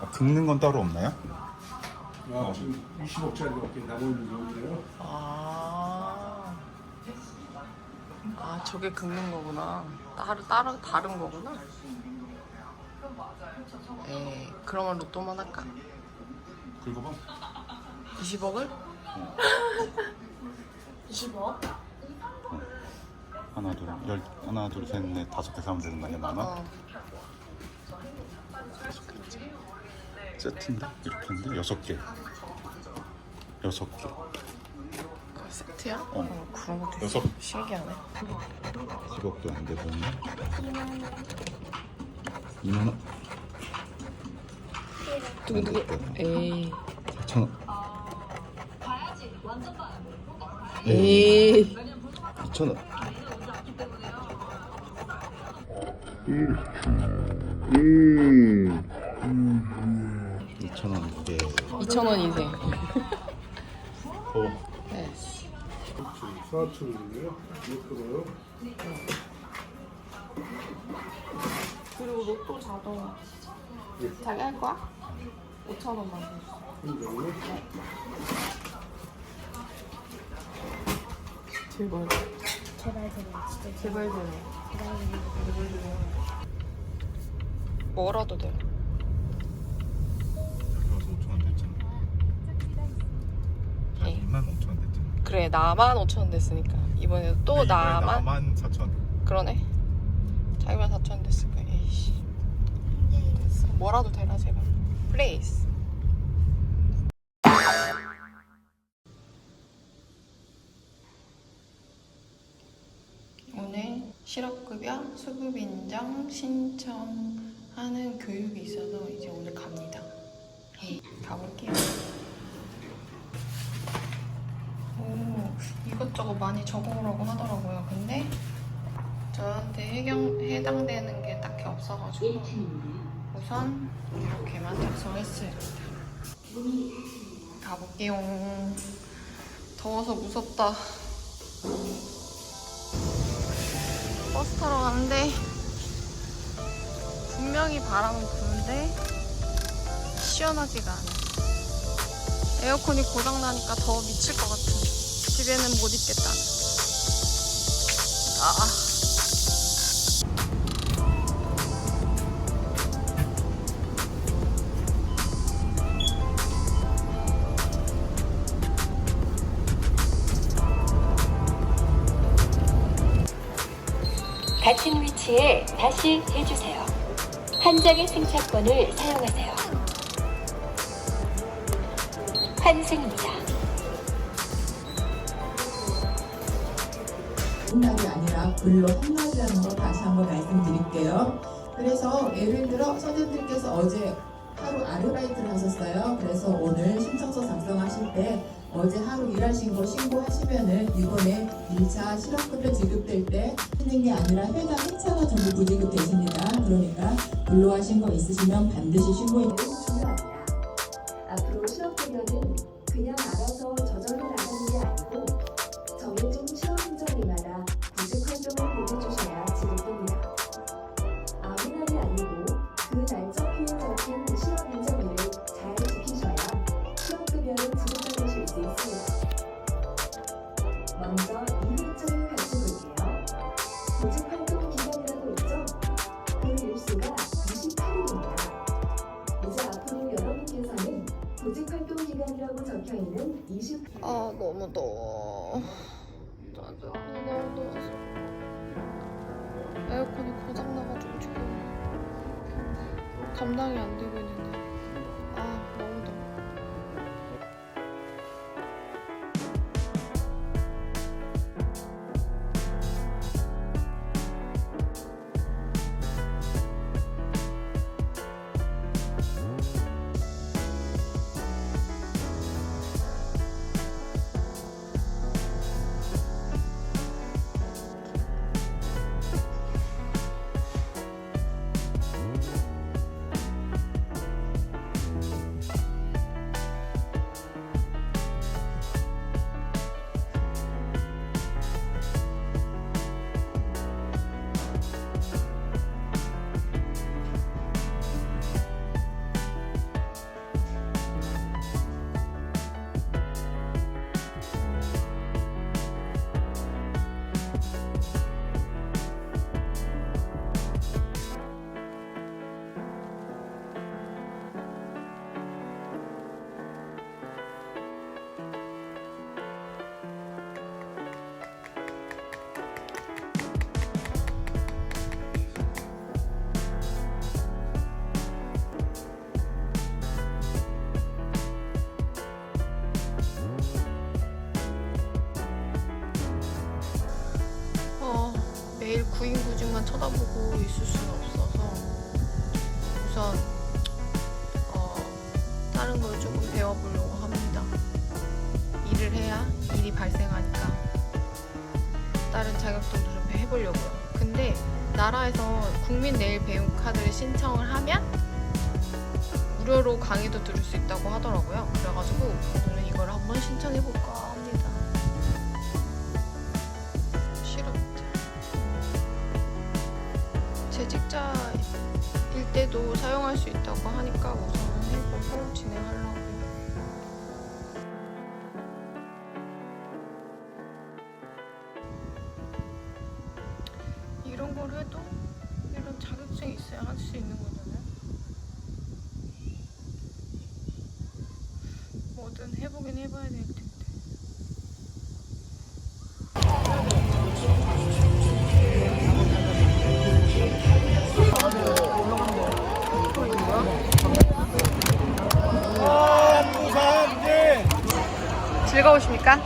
아, 긁는 건 따로 없나요? 아, 지금 20억짜리밖에 남아있는 게 없네요. 아. 아, 저게 긁는 거구나. 따로, 따로, 다른 거구나. 에이, 그러면 로또만 할까? 긁어봐 20억을? 20억? 하나 둘 열, 하나 둘셋넷 다섯 개 사면 되는 거 아니야 만원? 어. 세트인데? 이렇게 했는데 여섯 개 여섯 개 그 세트야? 어. 그런 것도 여섯. 신기하네. 10억도 안 되고 2만 원 누구, 누구? 에이. 4천 원 에이. 2천 원 음. 2천원 이게 2,000원 인생. 어 네. 프로요? 그리고 로또 자동 자기 할 거야? 5천 원만 줘. 한정요? 제발. 제발 제발 진짜 제발 제발. 제발 뭐라도 돼. 여기 와서 5천 원 됐잖아 자 에이. 2만 5천 원 됐잖아 그래, 나만 5,000원 됐으니까. 이번에도 또 이번에 나만? 나만 4천 그러네. 자기만 4,000원 됐을까? 에이씨. 됐어. 뭐라도 되라, 제발. 플레이스. 오늘 실업급여 수급 인정 신청하는 교육이 있어서 이제 오늘 갑니다. 예, 가볼게요. 오, 이것저것 많이 적어오라고 하더라고요. 근데 저한테 해경, 해당되는 게 딱히 없어가지고 우선 이렇게만 작성했습니다. 가볼게요. 더워서 무섭다. 버스 타러 가는데 분명히 바람은 부는데 시원하지가 않아. 에어컨이 고장 나니까 더 미칠 것 같은. 집에는 못 있겠다. 아. 같은 위치에 다시 해주세요. 한 장의 승차권을 사용하세요. 환승입니다. 한답이 아니라 불로 한마디라는 거 다시 한번 말씀드릴게요. 그래서 예를 들어 선생님들께서 어제 하루 아르바이트를 하셨어요. 그래서 오늘 신청서 작성하실 때 어제 하루 일하신 거 신고하시면은 이번에 1차 실업급여 지급될 때 하는 게 아니라 회사 행차가 전부 부지급 되십니다. 그러니까 불로하신 거 있으시면 반드시 신고해 중요합니다. 앞으로 실업급여는 그냥 알아서 구직 활동 기간이라고 적혀 있는 20 아 너무 더워. 짜증나 너무 더워서 에어컨이 고장 나가지고 지금. 감당이 안 되고 있는 것만 쳐다보고 있을 수는 없어서 우선 어, 다른 걸 조금 배워보려고 합니다. 일을 해야 일이 발생하니까 다른 자격증도 좀 해보려고요. 근데 나라에서 국민 내일 배움 카드를 신청을 하면 무료로 강의도 들을 수 있다고 하더라고요. 그래가지고 오늘 이걸 한번 신청해볼까 때도 사용할 수 있다고 하니까 우선 해보고 진행하려고. 이런 걸 해도 이런 자격증이 있어야 할 수 있는 거잖아요. 뭐든 해보긴 해봐야 될 텐데. 즐거우십니까?